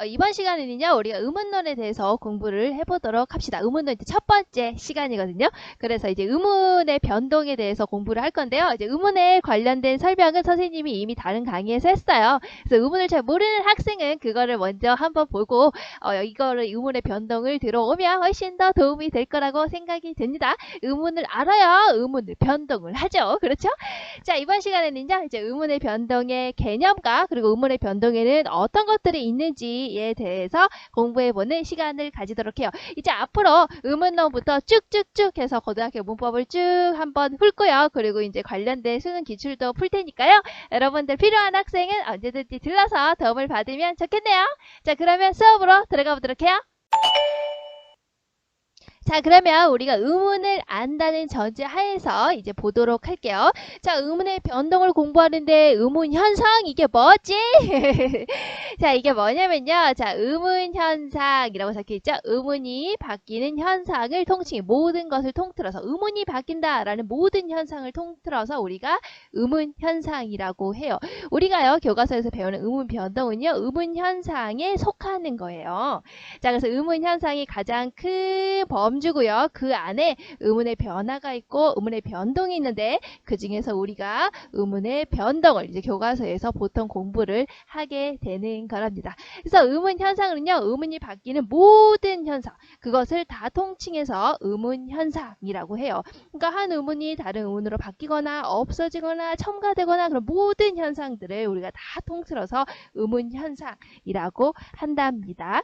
어, 이번 시간에는요, 우리가 의문론에 대해서 공부를 해보도록 합시다. 의문론 이제 첫 번째 시간이거든요. 그래서 이제 의문의 변동에 대해서 공부를 할 건데요. 이제 의문에 관련된 설명은 선생님이 이미 다른 강의에서 했어요. 그래서 의문을 잘 모르는 학생은 그거를 먼저 한번 보고, 어, 이거를 의문의 변동을 들어오면 훨씬 더 도움이 될 거라고 생각이 듭니다. 의문을 알아야 의문을 변동을 하죠. 그렇죠? 자, 이번 시간에는요, 이제 의문의 변동의 개념과 그리고 의문의 변동에는 어떤 것들이 있는지 에 대해서 공부해보는 시간을 가지도록 해요. 이제 앞으로 의문론부터 쭉쭉쭉 해서 고등학교 문법을 쭉 한번 훑고요. 그리고 이제 관련된 수능 기출도 풀 테니까요. 여러분들 필요한 학생은 언제든지 들러서 도움을 받으면 좋겠네요. 자, 그러면 수업으로 들어가 보도록 해요. 자, 그러면 우리가 의문을 안다는 전제 하에서 이제 보도록 할게요. 자, 의문의 변동을 공부하는데 의문 현상 이게 뭐지? 자, 이게 뭐냐면요. 자, 의문 현상이라고 적혀 있죠. 의문이 바뀌는 현상을 통칭 모든 것을 통틀어서 의문이 바뀐다라는 모든 현상을 통틀어서 우리가 의문 현상이라고 해요. 우리가요 교과서에서 배우는 의문 변동은요 의문 현상에 속하는 거예요. 자, 그래서 의문 현상이 가장 큰 범 주고요. 그 안에 의문의 변화가 있고 의문의 변동이 있는데 그 중에서 우리가 의문의 변동을 이제 교과서에서 보통 공부를 하게 되는 거랍니다. 그래서 의문 현상은요, 의문이 바뀌는 모든 현상, 그것을 다 통칭해서 의문 현상이라고 해요. 그러니까 한 의문이 다른 의문으로 바뀌거나 없어지거나 첨가되거나 그런 모든 현상들을 우리가 다 통틀어서 의문 현상이라고 한답니다.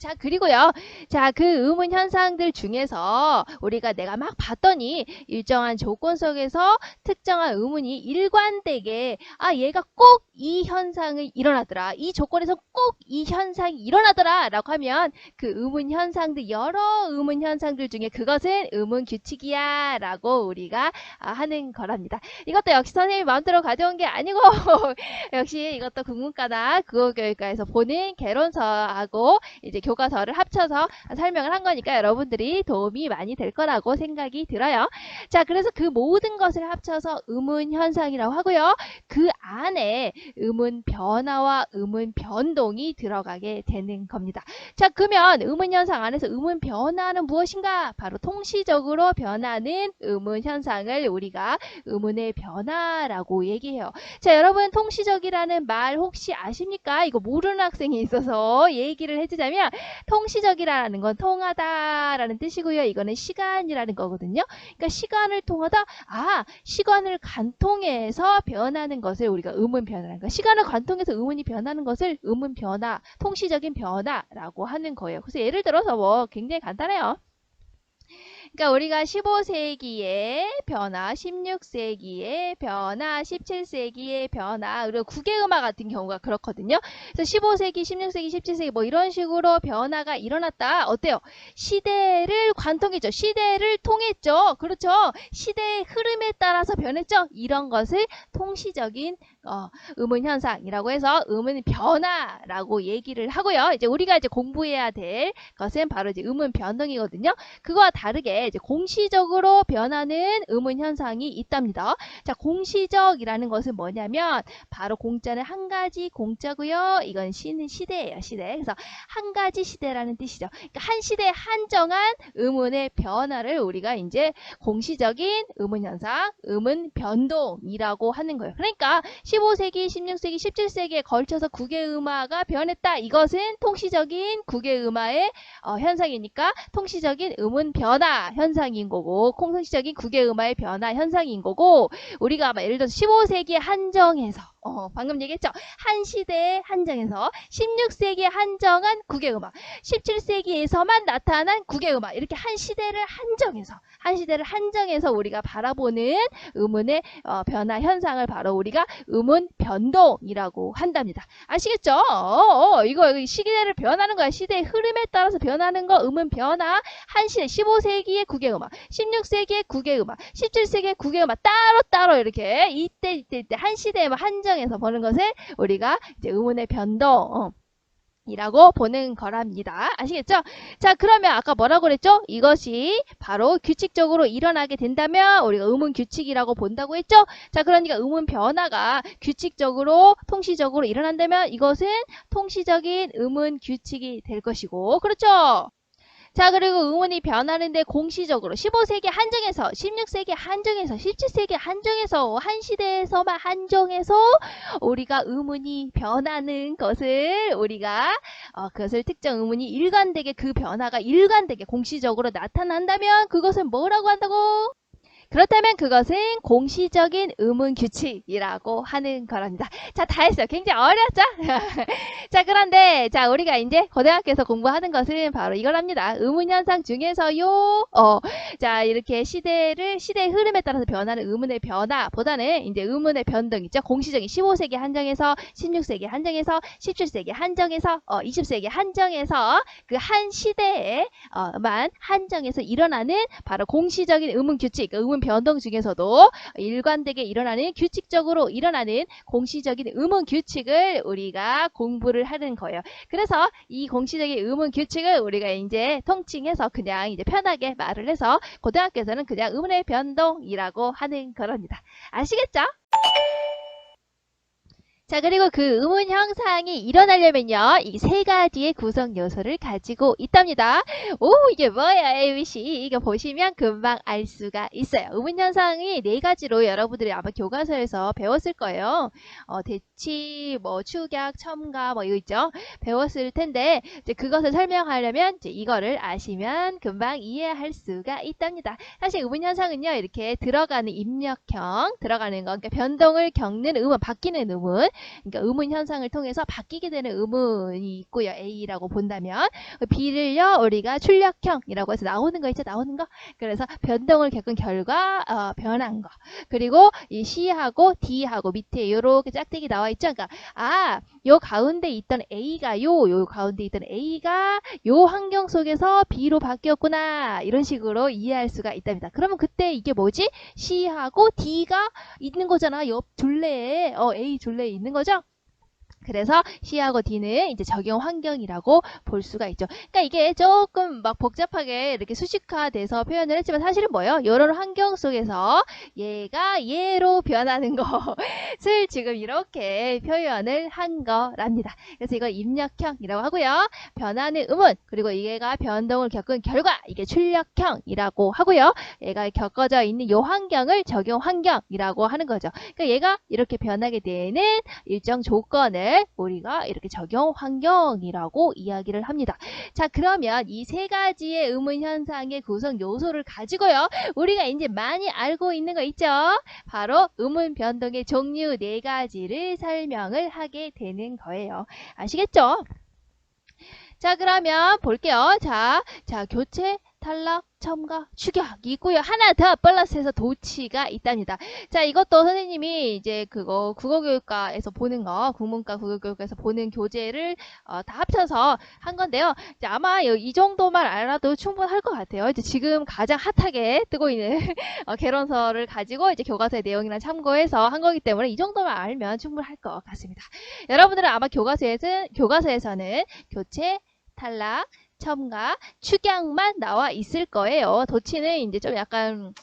자, 그리고요. 자, 그 의문 현상들 중에서 우리가 내가 막 봤더니 일정한 조건 속에서 특정한 의문이 일관되게 아, 얘가 꼭 이 현상이 일어나더라. 이 조건에서 꼭 이 현상이 일어나더라. 라고 하면 그 의문 현상들, 여러 의문 현상들 중에 그것은 의문 규칙이야. 라고 우리가 아, 하는 거랍니다. 이것도 역시 선생님 마음대로 가져온 게 아니고 역시 이것도 국문과나 국어교육과에서 보는 개론서하고 이제 교과서를 합쳐서 설명을 한 거니까 여러분들이 도움이 많이 될 거라고 생각이 들어요. 자, 그래서 그 모든 것을 합쳐서 의문 현상이라고 하고요. 그 안에 의문 변화와 의문 변동이 들어가게 되는 겁니다. 자, 그러면 의문 현상 안에서 의문 변화는 무엇인가? 바로 통시적으로 변하는 의문 현상을 우리가 의문의 변화라고 얘기해요. 자, 여러분 통시적이라는 말 혹시 아십니까? 이거 모르는 학생이 있어서 얘기를 해주자면 통시적이라는 건 통하다라는 뜻이고요. 이거는 시간이라는 거거든요. 그러니까 시간을 통하다, 아, 시간을 관통해서 변하는 것을 우리가 의문 변화라는 거. 시간을 관통해서 의문이 변하는 것을 의문 변화, 통시적인 변화라고 하는 거예요. 그래서 예를 들어서 뭐 굉장히 간단해요. 그러니까 우리가 15세기의 변화, 16세기의 변화, 17세기의 변화, 그리고 국외음악 같은 경우가 그렇거든요. 그래서 15세기, 16세기, 17세기 뭐 이런 식으로 변화가 일어났다. 어때요? 시대를 관통했죠. 시대를 통했죠. 그렇죠. 시대의 흐름에 따라서 변했죠. 이런 것을 통시적인 어, 의문 현상이라고 해서 의문 변화라고 얘기를 하고요. 이제 우리가 이제 공부해야 될 것은 바로 이제 의문 변동이거든요. 그거와 다르게 이제 공시적으로 변하는 의문 현상이 있답니다. 자, 공시적이라는 것은 뭐냐면 바로 공자는 한 가지 공자고요. 이건 시는 시대예요, 시대. 그래서 한 가지 시대라는 뜻이죠. 그러니까 한 시대에 한정한 의문의 변화를 우리가 이제 공시적인 의문 현상, 의문 변동이라고 하는 거예요. 그러니까 15세기, 16세기, 17세기에 걸쳐서 국외 음화가 변했다. 이것은 통시적인 국외 음화의 어, 현상이니까 통시적인 의문 변화 현상인 거고 콩통시적인 국외 음화의 변화 현상인 거고 우리가 막 예를 들어서 15세기에 한정해서 어, 방금 얘기했죠. 한 시대에 한정해서 16세기에 한정한 국외음악, 17세기에서만 나타난 국외음악 이렇게 한 시대를 한정해서 한 시대를 한정해서 우리가 바라보는 의문의 어, 변화 현상을 바로 우리가 의문 변동이라고 한답니다. 아시겠죠? 어, 어, 이거 시대를 변하는 거야. 시대의 흐름에 따라서 변하는 거 의문 변화 한 시대 15세기의 국외음악, 16세기의 국외음악, 17세기의 국외음악 따로 따로 이렇게 이때 이때 이때 한 시대에 한정 한정해서 보는 것을 우리가 이제 의문의 변동, 어, 이라고 보는 거랍니다. 아시겠죠? 자, 그러면 아까 뭐라고 그랬죠? 이것이 바로 규칙적으로 일어나게 된다면 우리가 의문 규칙이라고 본다고 했죠? 자, 그러니까 의문 변화가 규칙적으로 통시적으로 일어난다면 이것은 통시적인 의문 규칙이 될 것이고, 그렇죠? 자, 그리고 의문이 변하는데 공시적으로 15세기 한정해서, 16세기 한정해서, 17세기 한정해서, 한 시대에서만 한정해서 우리가 의문이 변하는 것을 우리가 어, 그것을 특정 의문이 일관되게 그 변화가 일관되게 공시적으로 나타난다면 그것은 뭐라고 한다고? 그렇다면 그것은 공시적인 의문 규칙이라고 하는 거랍니다. 자, 다 했어요. 굉장히 어렵죠? 자, 그런데, 자, 우리가 이제 고등학교에서 공부하는 것은 바로 이거랍니다. 의문 현상 중에서요, 어, 자, 이렇게 시대를, 시대의 흐름에 따라서 변하는 의문의 변화보다는 이제 의문의 변동 있죠? 공시적인 15세기 한정에서, 16세기 한정에서, 17세기 한정에서, 어, 20세기 한정에서 그 한 시대에만 한정해서 일어나는 바로 공시적인 의문 규칙, 그 의문 변동 중에서도 일관되게 일어나는 규칙적으로 일어나는 공시적인 의문 규칙을 우리가 공부를 하는 거예요. 그래서 이 공시적인 의문 규칙을 우리가 이제 통칭해서 그냥 이제 편하게 말을 해서 고등학교에서는 그냥 의문의 변동이라고 하는 거랍니다. 아시겠죠? 자, 그리고 그 의문 형상이 일어나려면요, 이 세 가지의 구성 요소를 가지고 있답니다. 오, 이게 뭐야, ABC. 이거 보시면 금방 알 수가 있어요. 의문 현상이 네 가지로 여러분들이 아마 교과서에서 배웠을 거예요. 어, 대치, 뭐, 축약, 첨가, 뭐, 이거 있죠? 배웠을 텐데, 이제 그것을 설명하려면 이제 이거를 아시면 금방 이해할 수가 있답니다. 사실 의문 현상은요, 이렇게 들어가는 입력형, 들어가는 거, 그러니까 변동을 겪는 의문, 바뀌는 의문, 그러니까 의문 현상을 통해서 바뀌게 되는 의문이 있고요. A라고 본다면 B를요 우리가 출력형이라고 해서 나오는 거 있죠. 나오는 거. 그래서 변동을 겪은 결과 어, 변한 거. 그리고 이 C하고 D하고 밑에 이렇게 짝대기 나와 있죠. 그러니까 아, 요 가운데 있던 A가 요, 요 가운데 있던 A가 요 환경 속에서 B로 바뀌었구나. 이런 식으로 이해할 수가 있답니다. 그러면 그때 이게 뭐지? C하고 D가 있는 거잖아. 옆 둘레에 어, A 둘레에 있는 거죠. 그래서 C하고 D는 이제 적용 환경이라고 볼 수가 있죠. 그러니까 이게 조금 막 복잡하게 이렇게 수식화돼서 표현을 했지만 사실은 뭐예요? 이런 환경 속에서 얘가 얘로 변하는 것을 지금 이렇게 표현을 한 거랍니다. 그래서 이걸 입력형이라고 하고요. 변하는 의문 그리고 얘가 변동을 겪은 결과 이게 출력형이라고 하고요. 얘가 겪어져 있는 이 환경을 적용 환경이라고 하는 거죠. 그러니까 얘가 이렇게 변하게 되는 일정 조건을 우리가 이렇게 적용 환경이라고 이야기를 합니다. 자, 그러면 이 세 가지의 의문 현상의 구성 요소를 가지고요. 우리가 이제 많이 알고 있는 거 있죠? 바로 의문 변동의 종류 네 가지를 설명을 하게 되는 거예요. 아시겠죠? 자, 그러면 볼게요. 자, 자, 교체, 탈락, 첨가, 추격이 있고요. 하나 더 플러스해서 도치가 있답니다. 자, 이것도 선생님이 이제 그거 국어교육과에서 보는 거, 국문과 국어교육과에서 보는 교재를 어, 다 합쳐서 한 건데요. 이제 아마 이 정도만 알아도 충분할 것 같아요. 이제 지금 가장 핫하게 뜨고 있는 어, 개론서를 가지고 이제 교과서의 내용이랑 참고해서 한 거기 때문에 이 정도만 알면 충분할 것 같습니다. 여러분들은 아마 교과서에서, 교과서에서는 교체, 탈락, 첨가, 축약만 나와 있을 거예요. 도치는 이제 좀 약간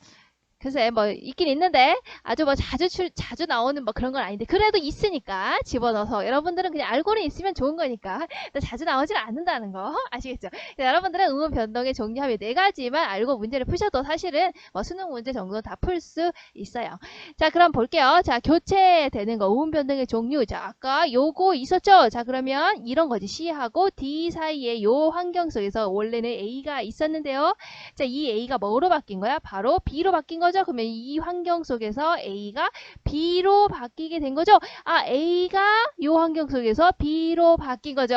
글쎄 뭐 있긴 있는데 아주 뭐 자주 출, 자주 나오는 뭐 그런 건 아닌데 그래도 있으니까 집어넣어서 여러분들은 그냥 알고는 있으면 좋은 거니까 자주 나오지는 않는다는 거 아시겠죠? 여러분들은 의문 변동의 종류하면 네 가지만 알고 문제를 푸셔도 사실은 뭐 수능 문제 정도는 다 풀 수 있어요. 자 그럼 볼게요. 자 교체되는 거 의문 변동의 종류 자 아까 요거 있었죠? 자 그러면 이런 거지 C하고 D 사이에 요 환경 속에서 원래는 A가 있었는데요. 자 이 A가 뭐로 바뀐 거야? 바로 B로 바뀐 거죠. 거죠? 그러면 이 환경 속에서 A가 B로 바뀌게 된 거죠? 아, A가 이 환경 속에서 B로 바뀐 거죠?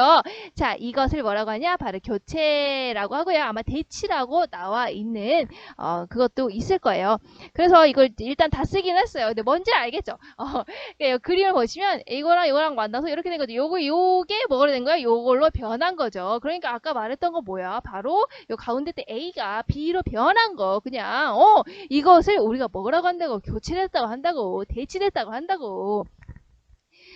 자, 이것을 뭐라고 하냐? 바로 교체라고 하고요. 아마 대치라고 나와 있는 어, 그것도 있을 거예요. 그래서 이걸 일단 다 쓰긴 했어요. 근데 뭔지 알겠죠? 어, 그러니까 그림을 보시면 이거랑 이거랑 만나서 이렇게 된 거죠. 요거 요게 뭐가 된 거야? 요걸로 변한 거죠. 그러니까 아까 말했던 거 뭐야? 바로 요 가운데 때 A가 B로 변한 거. 그냥 어, 이거 것을 우리가 뭐라고 한다고 교체했다고 한다고 대치됐다고 한다고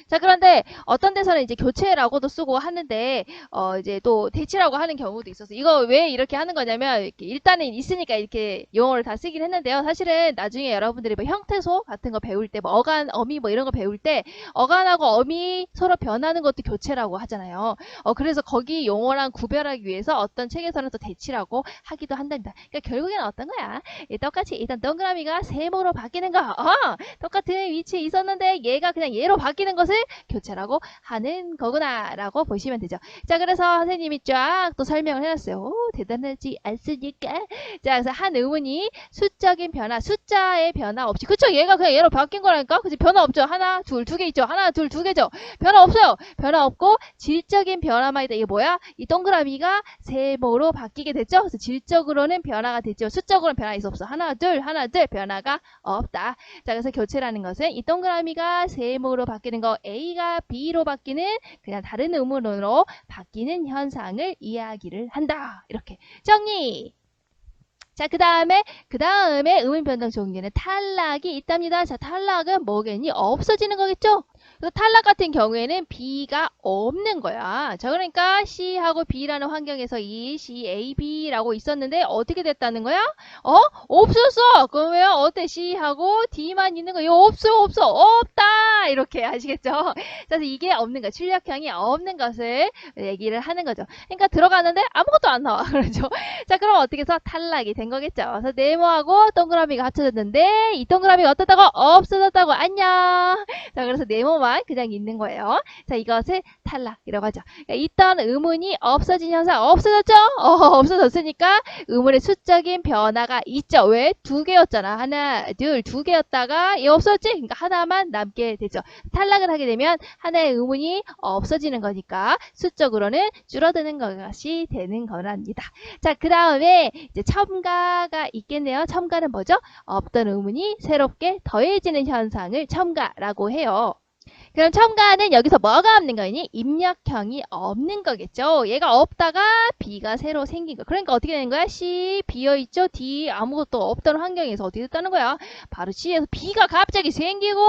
자, 그런데 어떤 데서는 이제 교체라고도 쓰고 하는데, 어, 이제 또 대치라고 하는 경우도 있어서, 이거 왜 이렇게 하는 거냐면, 일단은 있으니까 이렇게 용어를 다 쓰긴 했는데요. 사실은 나중에 여러분들이 뭐 형태소 같은 거 배울 때, 뭐 어간, 어미 뭐 이런 거 배울 때, 어간하고 어미 서로 변하는 것도 교체라고 하잖아요. 어, 그래서 거기 용어랑 구별하기 위해서 어떤 책에서는 또 대치라고 하기도 한답니다. 그러니까 결국에는 어떤 거야? 이 똑같이 일단 동그라미가 세모로 바뀌는 거, 어, 똑같은 위치에 있었는데 얘가 그냥 얘로 바뀌는 것을 교체라고 하는 거구나라고 보시면 되죠. 자, 그래서 선생님이 쫙 또 설명을 해놨어요. 오, 대단하지 않습니까? 자, 그래서 한 의문이 수적인 변화, 숫자의 변화 없이, 그쵸? 얘가 그냥 얘로 바뀐 거라니까? 그치? 변화 없죠? 하나, 둘, 두 개 있죠? 하나, 둘, 두 개죠? 변화 없어요. 변화 없고 질적인 변화만 있다. 이게 뭐야? 이 동그라미가 세모로 바뀌게 됐죠? 그래서 질적으로는 변화가 됐죠. 수적으로는 변화 있어 없어. 하나, 둘, 하나, 둘 변화가 없다. 자, 그래서 교체라는 것은 이 동그라미가 세모로 바뀌는 거, A가 B로 바뀌는 그냥 다른 의문으로 바뀌는 현상을 이야기를 한다. 이렇게 정리. 자, 그 다음에, 그 다음에 의문 변동 종류는 탈락이 있답니다. 자, 탈락은 뭐겠니? 없어지는 거겠죠? 그래서 탈락 같은 경우에는 B가 없는 거야. 자, 그러니까 C하고 B라는 환경에서 이 C, A, B라고 있었는데 어떻게 됐다는 거야? 어? 없었어! 그러면 어때? C하고 D만 있는 거, 이거 없어, 없어, 없다! 이렇게 아시겠죠? 그래서 이게 없는 거, 출력형이 없는 것을 얘기를 하는 거죠. 그러니까 들어가는데 아무것도 안 나와. 그렇죠? 자, 그럼 어떻게 해서 탈락이 된 거겠죠? 그래서 네모하고 동그라미가 합쳐졌는데 이 동그라미가 어떻다고? 없어졌다고. 안녕! 자, 그래서 네모 만 그냥 있는 거예요. 자, 이것을 탈락이라고 하죠. 그러니까 있던 의문이 없어진 현상 없어졌죠? 어, 없어졌으니까 의문의 수적인 변화가 있죠. 왜? 두 개였잖아. 하나, 둘, 두 개였다가 얘 없어졌지? 그러니까 하나만 남게 되죠. 탈락을 하게 되면 하나의 의문이 없어지는 거니까 수적으로는 줄어드는 것이 되는 거랍니다. 자, 그 다음에 이제 첨가가 있겠네요. 첨가는 뭐죠? 없던 의문이 새롭게 더해지는 현상을 첨가라고 해요. 그럼 첨가는 여기서 뭐가 없는 거니? 입력형이 없는 거겠죠. 얘가 없다가 B가 새로 생긴 거. 그러니까 어떻게 되는 거야? C 비어있죠? D 아무것도 없던 환경에서 어떻게 됐다는 거야? 바로 C에서 B가 갑자기 생기고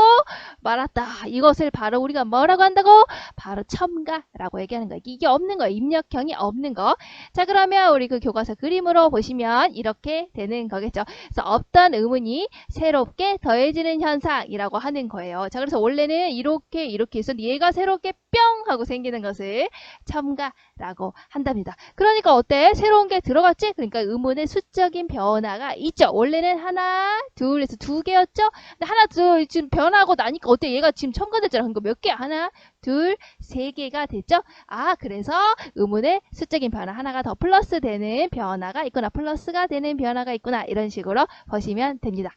말았다. 이것을 바로 우리가 뭐라고 한다고? 바로 첨가라고 얘기하는 거야. 이게 없는 거야. 입력형이 없는 거. 자 그러면 우리 그 교과서 그림으로 보시면 이렇게 되는 거겠죠. 그래서 없던 의문이 새롭게 더해지는 현상이라고 하는 거예요. 자 그래서 원래는 이렇게 이렇게 있었는데 얘가 새롭게 뿅 하고 생기는 것을 첨가라고 한답니다. 그러니까 어때? 새로운 게 들어갔지? 그러니까 의문의 수적인 변화가 있죠. 원래는 하나, 둘에서 두 개였죠? 근데 하나, 둘 지금 변하고 나니까 어때? 얘가 지금 첨가됐잖아. 그러니까 몇 개? 하나, 둘, 세 개가 됐죠? 아, 그래서 의문의 수적인 변화 하나가 더 플러스 되는 변화가 있구나. 플러스가 되는 변화가 있구나. 이런 식으로 보시면 됩니다.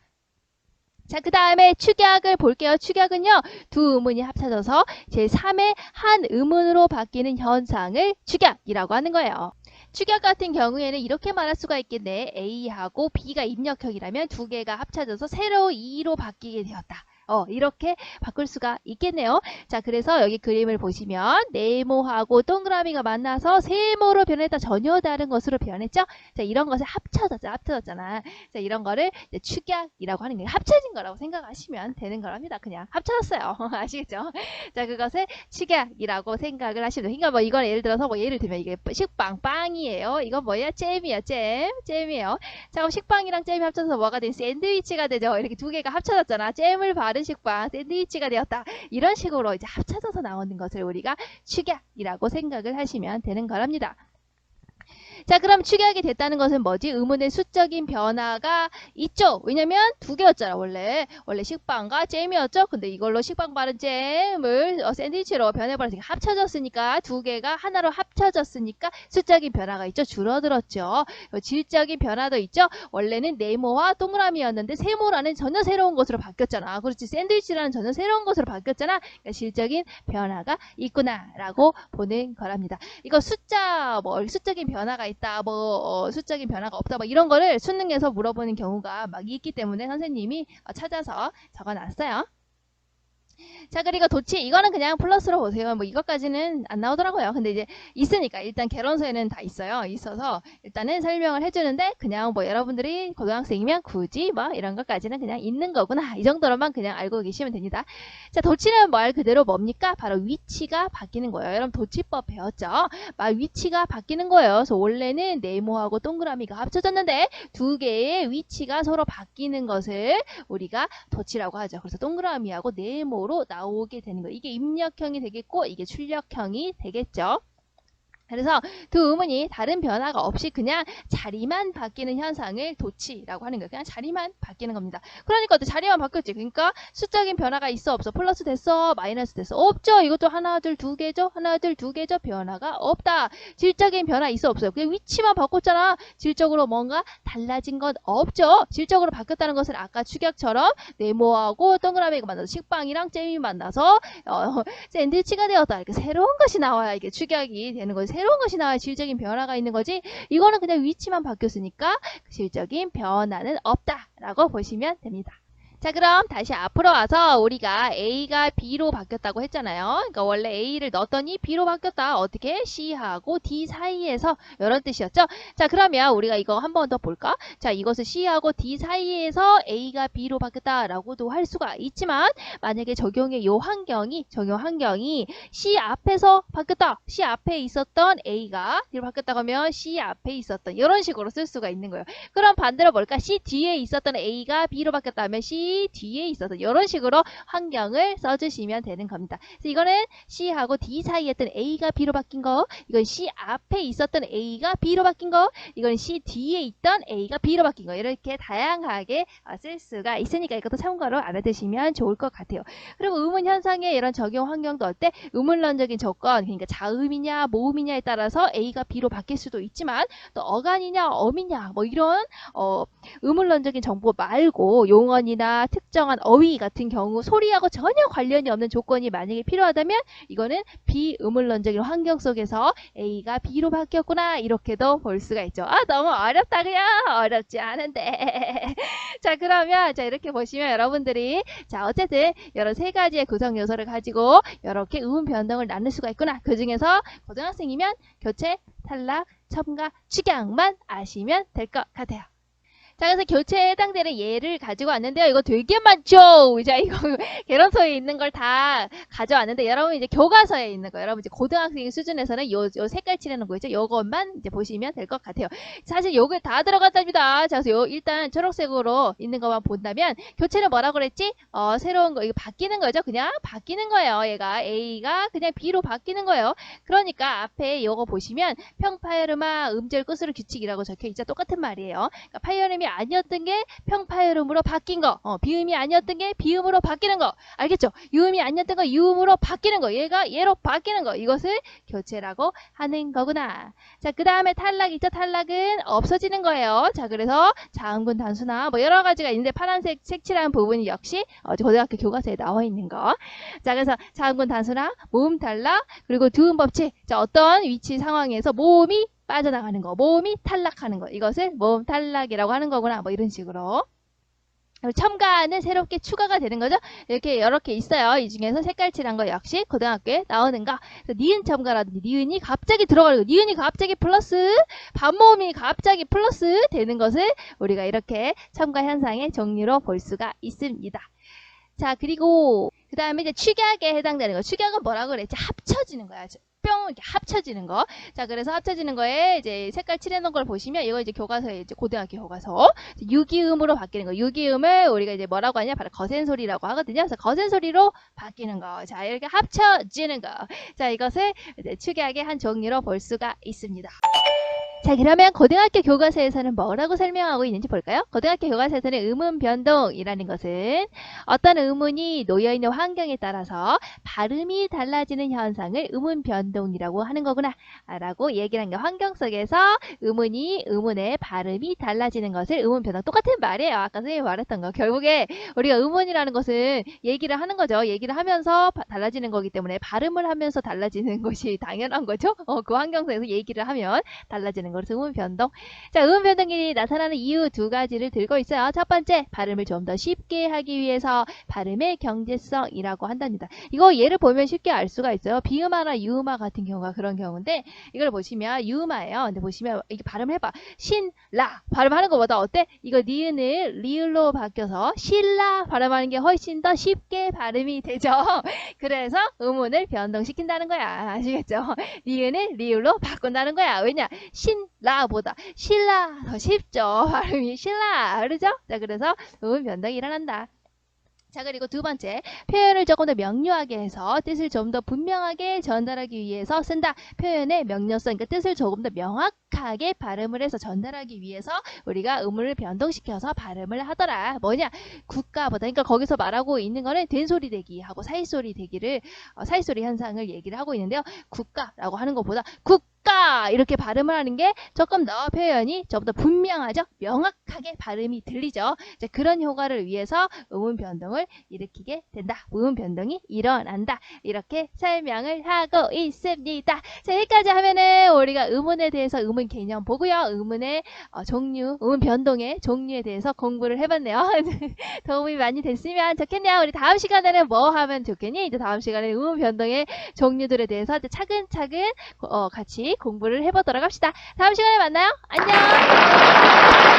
자, 그 다음에 축약을 볼게요. 축약은요, 두 의문이 합쳐져서 제3의 한 의문으로 바뀌는 현상을 축약이라고 하는 거예요. 축약 같은 경우에는 이렇게 말할 수가 있겠네. A하고 B가 입력형이라면 두 개가 합쳐져서 새로 2로 바뀌게 되었다. 어, 이렇게 바꿀 수가 있겠네요. 자, 그래서 여기 그림을 보시면 네모하고 동그라미가 만나서 세모로 변했다. 전혀 다른 것으로 변했죠? 자, 이런 것을 합쳐졌죠. 합쳐졌잖아. 자, 이런 거를 축약이라고 하는 게 합쳐진 거라고 생각하시면 되는 거랍니다. 그냥 합쳐졌어요. 아시겠죠? 자, 그것을 축약이라고 생각을 하시면 돼요. 그러니까 뭐 이걸 예를 들어서 뭐 예를 들면 이게 식빵, 빵이에요. 이건 뭐야? 잼이야, 잼. 잼이에요. 자, 그럼 식빵이랑 잼이 합쳐서 뭐가 된 샌드위치가 되죠. 이렇게 두 개가 합쳐졌잖아. 잼을 바른 식빵, 샌드위치가 되었다. 이런 식으로 이제 합쳐져서 나오는 것을 우리가 축약이라고 생각을 하시면 되는 거랍니다. 자, 그럼 축약이 됐다는 것은 뭐지? 의문의 수적인 변화가 있죠. 왜냐면 두 개였잖아, 원래. 원래 식빵과 잼이었죠. 근데 이걸로 식빵 바른 잼을 어, 샌드위치로 변해버렸으니까 합쳐졌으니까 두 개가 하나로 합쳐졌으니까 수적인 변화가 있죠. 줄어들었죠. 어, 질적인 변화도 있죠. 원래는 네모와 동그라미였는데 세모라는 전혀 새로운 것으로 바뀌었잖아. 그렇지. 샌드위치라는 전혀 새로운 것으로 바뀌었잖아. 그러니까 질적인 변화가 있구나라고 보는 거랍니다. 이거 숫자 뭐 수적인 변화가 있다, 뭐 어, 수적인 변화가 없다, 뭐 이런 거를 수능에서 물어보는 경우가 막 있기 때문에 선생님이 어, 찾아서 적어놨어요. 자, 그리고 도치, 이거는 그냥 플러스로 보세요. 뭐 이것까지는 안 나오더라고요. 근데 이제 있으니까, 일단 개론서에는 다 있어요. 있어서 일단은 설명을 해주는데, 그냥 뭐 여러분들이 고등학생이면 굳이 뭐 이런 것까지는 그냥 있는 거구나. 이 정도로만 그냥 알고 계시면 됩니다. 자, 도치는 말 그대로 뭡니까? 바로 위치가 바뀌는 거예요. 여러분 도치법 배웠죠? 말 위치가 바뀌는 거예요. 그래서 원래는 네모하고 동그라미가 합쳐졌는데, 두 개의 위치가 서로 바뀌는 것을 우리가 도치라고 하죠. 그래서 동그라미하고 네모로 나오게 되는 거예요. 이게 입력형이 되겠고 이게 출력형이 되겠죠. 그래서 두 의문이 다른 변화가 없이 그냥 자리만 바뀌는 현상을 도치라고 하는 거예요. 그냥 자리만 바뀌는 겁니다. 그러니까 어때? 자리만 바뀌었지. 그러니까 수적인 변화가 있어 없어? 플러스 됐어? 마이너스 됐어? 없죠. 이것도 하나 둘 두 개죠. 하나 둘 두 개죠. 변화가 없다. 질적인 변화 있어 없어요? 그냥 위치만 바꿨잖아. 질적으로 뭔가 달라진 건 없죠. 질적으로 바뀌었다는 것은 아까 축약처럼 네모하고 동그라미가 만나서 식빵이랑 잼이 만나서 어, 샌드위치가 되었다. 이렇게 새로운 것이 나와야 이게 축약이 되는. 새 로운 것이 나와야 질적인 변화가 있는 거지. 이거는 그냥 위치만 바뀌었으니까 질적인 변화는 없다라고 보시면 됩니다. 자, 그럼 다시 앞으로 와서 우리가 A가 B로 바뀌었다고 했잖아요. 그러니까 원래 A를 넣었더니 B로 바뀌었다. 어떻게? C하고 D 사이에서 이런 뜻이었죠. 자, 그러면 우리가 이거 한 번 더 볼까? 자, 이것을 C하고 D 사이에서 A가 B로 바뀌었다라고도 할 수가 있지만 만약에 적용의 요 환경이 적용 환경이 C 앞에서 바뀌었다. C 앞에 있었던 A가 D로 바뀌었다고 하면 C 앞에 있었던 이런 식으로 쓸 수가 있는 거예요. 그럼 반대로 뭘까? C 뒤에 있었던 A가 B로 바뀌었다 하면 C 뒤에 있어서 이런 식으로 환경을 써주시면 되는 겁니다. 그래서 이거는 C하고 D 사이에 있던 A가 B로 바뀐 거, 이건 C 앞에 있었던 A가 B로 바뀐 거, 이건 C 뒤에 있던 A가 B로 바뀐 거 이렇게 다양하게 어, 쓸 수가 있으니까 이것도 참고로 알아두시면 좋을 것 같아요. 그리고 의문 현상의 이런 적용 환경도 어때? 의문론적인 조건, 그러니까 자음이냐 모음이냐에 따라서 A가 B로 바뀔 수도 있지만 또 어간이냐 어미냐 뭐 이런 어, 의문론적인 정보 말고 용언이나 특정한 어휘 같은 경우 소리하고 전혀 관련이 없는 조건이 만약에 필요하다면 이거는 비의문론적인 환경 속에서 A가 B로 바뀌었구나 이렇게도 볼 수가 있죠. 아 너무 어렵다 그냥 어렵지 않은데 자 그러면 자 이렇게 보시면 여러분들이 자 어쨌든 여러 세 가지의 구성 요소를 가지고 이렇게 의문 변동을 나눌 수가 있구나 그 중에서 고등학생이면 교체 탈락 첨가 축약만 아시면 될 것 같아요. 자, 그래서 교체에 해당되는 예를 가지고 왔는데요. 이거 되게 많죠? 자, 이거 개론서에 있는 걸 다 가져왔는데, 여러분 이제 교과서에 있는 거, 여러분 이제 고등학생 수준에서는 요, 요 색깔 칠하는 거 있죠? 요것만 이제 보시면 될 것 같아요. 사실 요게 다 들어갔답니다. 자, 그래서 요, 일단 초록색으로 있는 것만 본다면, 교체는 뭐라고 그랬지? 어, 새로운 거, 이거 바뀌는 거죠? 그냥 바뀌는 거예요. 얘가 A가 그냥 B로 바뀌는 거예요. 그러니까 앞에 요거 보시면, 평파열음화 음절 끝으로 규칙이라고 적혀 있죠? 똑같은 말이에요. 그러니까 파열음이 아니었던 게 평파열음으로 바뀐 거, 어, 비음이 아니었던 게 비음으로 바뀌는 거, 알겠죠? 유음이 아니었던 거 유음으로 바뀌는 거, 얘가 얘로 바뀌는 거, 이것을 교체라고 하는 거구나. 자, 그 다음에 탈락 있죠? 탈락은 없어지는 거예요. 자, 그래서 자음군 단수나 뭐 여러 가지가 있는데 파란색 색칠한 부분이 역시 어, 고등학교 교과서에 나와 있는 거. 자, 그래서 자음군 단수나 모음 탈락 그리고 두음 법칙. 자, 어떤 위치 상황에서 모음이 빠져나가는 거, 모음이 탈락하는 거, 이것을 모음 탈락이라고 하는 거구나. 뭐 이런 식으로. 첨가는 새롭게 추가가 되는 거죠. 이렇게 여러 개 있어요. 이 중에서 색깔칠한 거 역시 고등학교에 나오는 거. 니은 첨가라든지 니은이 갑자기 들어가고 니은이 갑자기 플러스 반모음이 갑자기 플러스 되는 것을 우리가 이렇게 첨가 현상의 종류로 볼 수가 있습니다. 자 그리고 그 다음에 이제 축약에 해당되는 거. 축약은 뭐라고 그랬지? 합쳐지는 거야. 뿅 이렇게 합쳐지는 거. 자, 그래서 합쳐지는 거에 이제 색깔 칠해놓은 걸 보시면 이거 이제 교과서에 이제 고등학교 교과서 유기음으로 바뀌는 거. 유기음을 우리가 이제 뭐라고 하냐? 바로 거센 소리라고 하거든요. 그래서 거센 소리로 바뀌는 거. 자, 이렇게 합쳐지는 거. 자, 이것을 이제 축약의 한 종류로 볼 수가 있습니다. 자, 그러면 고등학교 교과서에서는 뭐라고 설명하고 있는지 볼까요? 고등학교 교과서에서는 의문 변동이라는 것은 어떤 의문이 놓여 있는 환경에 따라서 발음이 달라지는 현상을 의문 변동이라고 하는 거구나. 라고 얘기를 한 게 환경 속에서 의문이 의문의 발음이 달라지는 것을 의문 변동. 똑같은 말이에요. 아까 선생님이 말했던 거. 결국에 우리가 의문이라는 것은 얘기를 하는 거죠. 얘기를 하면서 바- 달라지는 거기 때문에 발음을 하면서 달라지는 것이 당연한 거죠. 어, 그 환경 속에서 얘기를 하면 달라지는 나타나는 것을 의문 변동. 자, 의문 변동이 나타나는 이유 두 가지를 들고 있어요. 첫 번째, 발음을 좀 더 쉽게 하기 위해서 발음의 경제성이라고 한답니다. 이거 예를 보면 쉽게 알 수가 있어요. 비음화나 유음화 같은 경우가 그런 경우인데 이걸 보시면 유음화예요. 근데 보시면 이게 발음을 해봐. 신라 발음하는 것보다 어때? 이거 니은을 리을로 바뀌어서 신라 발음하는 게 훨씬 더 쉽게 발음이 되죠. 그래서 음운을 변동시킨다는 거야. 아시겠죠? 니은을 리을로 바꾼다는 거야. 왜냐? 신 라보다 신라 더 쉽죠. 발음이 신라 그러죠? 자 그래서 음 변동이 일어난다. 자 그리고 두 번째 표현을 조금 더 명료하게 해서 뜻을 좀 더 분명하게 전달하기 위해서 쓴다 표현의 명료성 그러니까 뜻을 조금 더 명확하게 발음을 해서 전달하기 위해서 우리가 음을 변동시켜서 발음을 하더라 뭐냐 국가보다 그러니까 거기서 말하고 있는 거는 된소리 대기하고 사이소리 대기를 어, 사이소리 현상을 얘기를 하고 있는데요 국가라고 하는 것보다 국 가 이렇게 발음을 하는 게 조금 더 표현이 좀더 분명하죠 명확하게 발음이 들리죠 이제 그런 효과를 위해서 음운 변동을 일으키게 된다. 음운 변동이 일어난다. 이렇게 설명을 하고 있습니다. 자, 여기까지 하면은 우리가 음운에 대해서 음운 개념 보고요. 음운의 어, 종류, 음운 변동의 종류에 대해서 공부를 해봤네요. 도움이 많이 됐으면 좋겠네요. 우리 다음 시간에는 뭐 하면 좋겠니? 이제 다음 시간에 음운 변동의 종류들에 대해서 차근차근 어, 같이 공부를 해보도록 합시다. 다음 시간에 만나요. 안녕!